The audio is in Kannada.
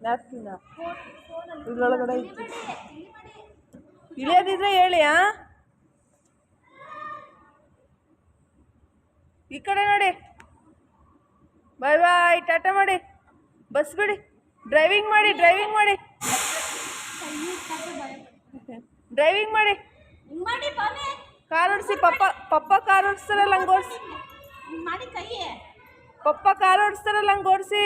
ನ್ಯಾಪ್ಕಿನ ಇದ್ರೊಳಗಡೆ ಇತ್ತು ಇಳಿಯೋದಿದ್ರೆ ಹೇಳಿ ಆ? ಈ ಕಡೆ ನೋಡಿ. ಬಾಯ್ ಬಾಯ್ ಟಾಟಾ ಮಾಡಿ. ಬಸ್ ಬಿಡಿ. ಡ್ರೈವಿಂಗ್ ಮಾಡಿ ಡ್ರೈವಿಂಗ್ ಮಾಡಿ. ಡ್ರೈವಿಂಗ್ ಮಾಡಿ. ಕಾರ್ ಓಡಿಸಿ ಪಪ್ಪ ಪಪ್ಪ ಕಾರ್ ಓಡಿಸ್ತಾರಲ್ಲ ಹಂಗೆ ಓಡಿಸಿ. ಪಪ್ಪ ಕಾರ್ ಓಡಿಸ್ತಾರಲ್ಲ ಹಂಗೆ ಓಡಿಸಿ.